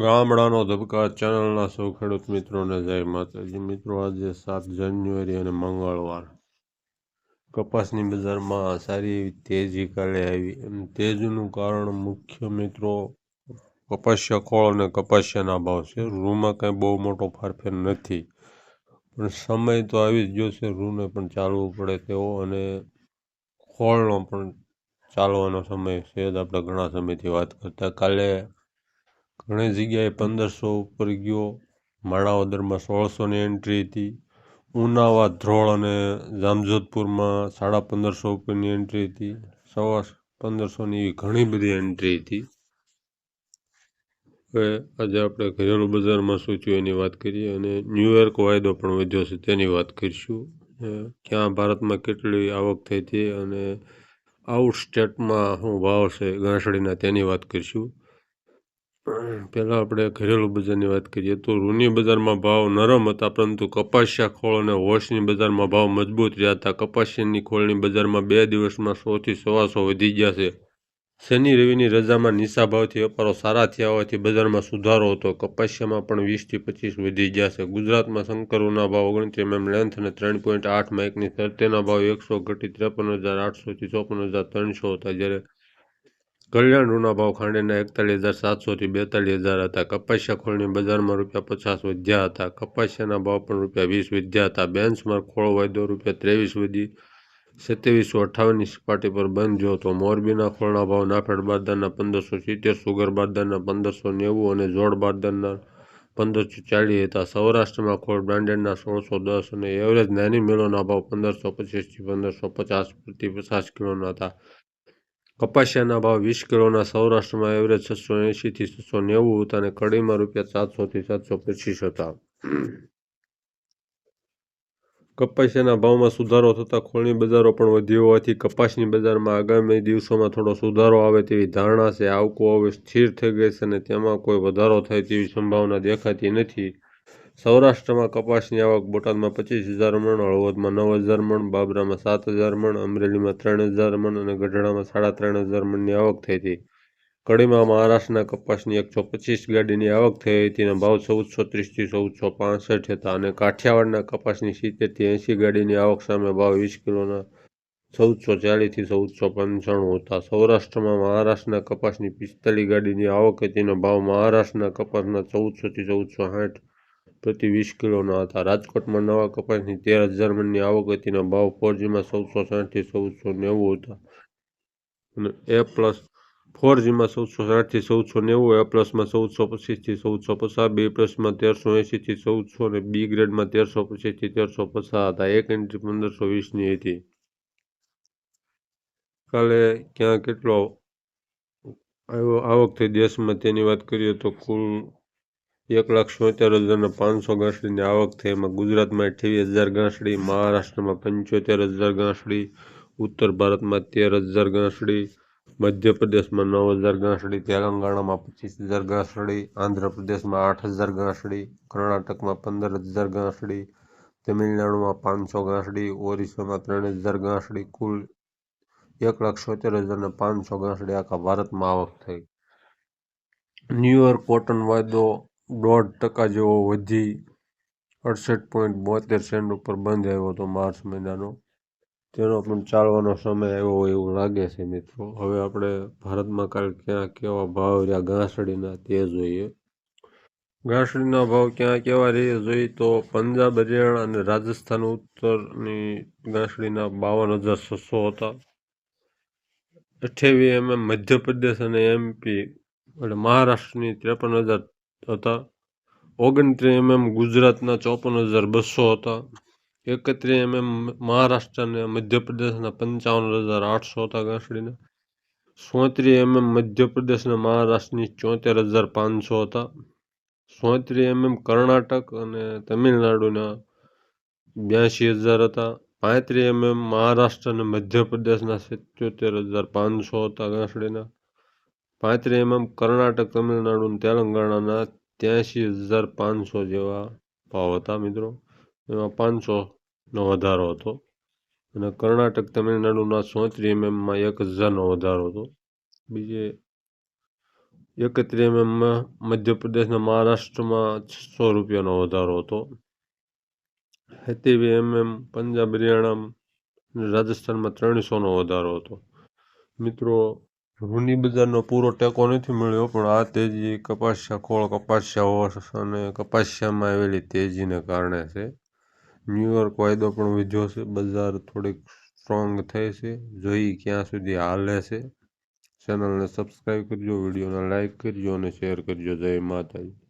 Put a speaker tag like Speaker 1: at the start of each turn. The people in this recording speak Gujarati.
Speaker 1: ગામડાનો ધબકાર ચેનલના સૌ ખેડૂત મિત્રોને જય માતાજી. મિત્રો, આજે સાત જાન્યુઆરી અને મંગળવાર. કપાસની બજારમાં સારી એવી તેજી કાલે આવી. એમ તેજનું કારણ મુખ્ય મિત્રો કપાસિયા ખોળ અને કપાસિયાના ભાવ છે. રૂમાં કાંઈ બહુ મોટો ફારફેર નથી. પણ સમય તો આવી જ ગયો છે. રૂને પણ ચાલવું પડે તેવો અને ખોળનો પણ ચાલવાનો સમય છે જ. આપણે ઘણા સમયથી વાત કરતા. કાલે ઘણી જગ્યાએ પંદરસો ઉપર ગયો. માણાવદરમાં સોળસોની એન્ટ્રી હતી. ઉનાવા ધ્રોળ અને જામજોધપુરમાં સાડા પંદરસો ઉપરની એન્ટ્રી હતી. સવા પંદરસોની એવી ઘણી બધી એન્ટ્રી હતી. હવે આજે આપણે ઘરેલું બજારમાં શું થયું એની વાત કરીએ અને ન્યૂયોર્ક વાયદો પણ વધ્યો છે તેની વાત કરીશું. ક્યાં ભારતમાં કેટલી આવક થઈ હતી અને આઉટ સ્ટેટમાં શું ભાવ છે ઘાસડીના તેની વાત કરીશું. પહેલાં આપણે ઘરેલું બજારની વાત કરીએ તો રૂની બજારમાં ભાવ નરમ હતા, પરંતુ કપાસિયા ખોળ અને હોશની બજારમાં ભાવ મજબૂત રહ્યા હતા. કપાસિયાની ખોળની બજારમાં બે દિવસમાં સોથી સવાસો વધી ગયા છે. શનિ રવિની રજામાં નિશા ભાવથી વેપારો સારા થયા હોવાથી બજારમાં સુધારો હતો. કપાસિયામાં પણ વીસથી પચીસ વધી ગયા છે. ગુજરાતમાં શંકરોના ભાવ ઓગણત્રીસ એમ લેન્થ અને ત્રણ પોઈન્ટ આઠ માઇકની શરતેના ભાવ એકસો ઘટી ત્રેપન હજાર આઠસોથી ચોપન હજાર ત્રણસો હતા. જ્યારે કલ્યાણના ભાવ ખાંડીના એકતાલીસ હજાર સાતસોથી બેતાલીસ હજાર હતા. કપાસિયા ખોળની બજારમાં રૂપિયા પચાસ વધ્યા હતા. કપાસિયાના ભાવ પણ રૂપિયા વીસ વધ્યા હતા. બેન્ચમાર્ક ખોળ વાયદો રૂપિયા ત્રેવીસ વધી સત્યાવીસો અઠાવનની સપાટી પર બંધ જો હતો. મોરબીના ખોળના ભાવ નાફેડ બારદારના પંદરસો સિત્તેર, સુગર બારદારના પંદરસો નેવું અને જોડ બારદારના પંદરસો ચાલીસ હતા. સૌરાષ્ટ્રમાં ખોળ બ્રાન્ડેડના સોળસો દસ અને એવરેજ નાની મિલોના ભાવ પંદરસો પચીસથી પંદરસો પચાસ પ્રતિ પચાસ કિલોના હતા. કપાસિયાના ભાવ વીસ કિલોના સૌરાષ્ટ્રમાં એવરેજ છસો એંશીથી છસો નેવું અને કડીમાં રૂપિયા સાતસોથી સાતસો પચીસ હતા. કપાસિયાના ભાવમાં સુધારો થતાં ખોળની બજારો પણ વધી હોવાથી કપાસની બજારમાં આગામી દિવસોમાં થોડો સુધારો આવે તેવી ધારણા છે. આવકો હવે સ્થિર થઈ ગઈ છે અને તેમાં કોઈ વધારો થાય તેવી સંભાવના દેખાતી નથી. સૌરાષ્ટ્રમાં કપાસની આવક બોટાદમાં પચીસ હજાર મણ, હળવદમાં નવ હજાર મણ, બાબરામાં સાત હજાર મણ, અમરેલીમાં ત્રણ હજાર મણ અને ગઢડામાં સાડા ત્રણ હજાર મણની આવક થઈ હતી. કડીમાં મહારાષ્ટ્રના કપાસની એકસો પચીસ ગાડીની આવક થઈ હતી અને ભાવ ચૌદસો ત્રીસથી ચૌદસો પાસઠ હતા અને કાઠિયાવાડના કપાસની સિત્તેરથી એંસી ગાડીની આવક સામે ભાવ વીસ કિલોના ચૌદસો ચાલીસથી ચૌદસો પંચાણું હતા. સૌરાષ્ટ્રમાં મહારાષ્ટ્રના કપાસની પિસ્તાલીસ ગાડીની આવક હતી અને ભાવ મહારાષ્ટ્રના કપાસના ચૌદસોથી ચૌદસો સાઠ પ્રતિ વીસ કિલોના હતા. રાજકોટમાં નવા કપાસની તેર હજાર મણની આવક હતી અને ભાવ ફોરજીમાં ચૌદસો સાઠથી ચૌદસો નેવું હતા. અને એ પ્લસ ફોર જીમાં ચૌદસો સાઠથી ચૌદસો નેવું, એ પ્લસમાં ચૌદસો પચીસથી ચૌદસો પચાસ, બી પ્લસમાં તેરસો એંશીથી ચૌદસો અને બી ગ્રેડમાં તેરસો પચીસથી તેરસો પચાસ હતા. એક એન્ટ્રી પંદરસો વીસની હતી. કાલે ક્યાં કેટલો આવક થઈ દેશમાં તેની વાત કરીએ તો કુલ એક લાખ છોતેર હજારના પાંચસો ઘાસડીની આવક થઈ. એમાં ગુજરાતમાં અઠ્યાવીસ હજાર ઘાસડી મહારાષ્ટ્રમાં પંચોતેર હજાર ઘાસડી ઉત્તર ભારતમાં તેર હજાર ઘાસડી મધ્યપ્રદેશમાં નવ હજાર ઘાસડી તેલંગાણામાં પચીસ હજાર ઘાસડી આંધ્રપ્રદેશમાં આઠ હજાર ઘાસડી કર્ણાટકમાં પંદર હજાર ઘાસડી તમિલનાડુમાં પાંચસો ઘાસડી ઓરિસ્સામાં ત્રણ હજાર ઘાસડી કુલ એક લાખ છોતેર હજારના પાંચસો ઘાસડી આખા ભારતમાં આવક થઈ. ન્યૂયોર્ક કોટન વાયદો દોઢ ટકા જેવો વધી અડસઠ પોઈન્ટ બોતેર સેન્ટ ઉપર બંધ આવ્યો હતો માર્ચ મહિનાનો. તેનો પણ ચાલવાનો સમય આવ્યો હોય એવું લાગે છે મિત્રો. હવે આપણે ભારતમાં કાલ ક્યાં કેવા ભાવ રહ્યા ઘાસડીના તે જોઈએ. ઘાસડીના ભાવ ક્યાં કેવા રહ્યા જોઈએ તો પંજાબ, હરિયાણા અને રાજસ્થાન ઉત્તરની ઘાસડીના બાવન હજાર છસો હતા. અઠ્યાવીસ એમએમ મધ્યપ્રદેશ અને એમપી એટલે મહારાષ્ટ્રની ત્રેપન હજાર હતા. ઓગણત્રીસ એમએમ ગુજરાતના ચોપન હજાર બસો હતા. એકત્રીસ એમએમ મહારાષ્ટ્ર અને મધ્યપ્રદેશના પંચાવન હજાર આઠસો હતા ઘાસડીના સોત્રીસ એમએમ મધ્યપ્રદેશ અને મહારાષ્ટ્રની ચોતેર હજાર પાંચસો હતા. સોત્રીસ એમએમ કર્ણાટક અને તમિલનાડુના બ્યાસી હજાર હતા. પાંત્રીસ એમએમ મહારાષ્ટ્ર અને મધ્યપ્રદેશના સિત્યોતેર હજાર પાંચસો હતા ઘાસડીના પાંત્રીસ એમએમ કર્ણાટક, તમિલનાડુ તેલંગાણાના ત્યાંસી હજાર પાંચસો જેવા ભાવ હતા મિત્રો. એમાં પાંચસોનો વધારો હતો અને કર્ણાટક, તમિલનાડુના સોત્રી એમએમમાં એક હજારનો વધારો હતો. બીજે એકત્રીસ એમએમમાં મધ્યપ્રદેશના મહારાષ્ટ્રમાં છસો રૂપિયાનો વધારો હતો. સિત્તેર એમએમ પંજાબ, હરિયાણા રાજસ્થાનમાં ત્રણસોનો વધારો હતો. મિત્રો રૂની બજારનો પૂરો ટેકો નથી મળ્યો, પણ આ તેજી કપાસિયા ખોળ કપાસિયા હોશ અને કપાસિયામાં આવેલી તેજીને કારણે છે. ન્યૂયોર્ક વાયદો પણ વીજો છે. બજાર થોડીક સ્ટ્રોંગ થઈ છે. જોઈ ક્યાં સુધી હાલે છે. ચેનલને સબસ્ક્રાઈબ કરજો, વિડીયોને લાઇક કરજો અને શેર કરજો. જય માતાજી.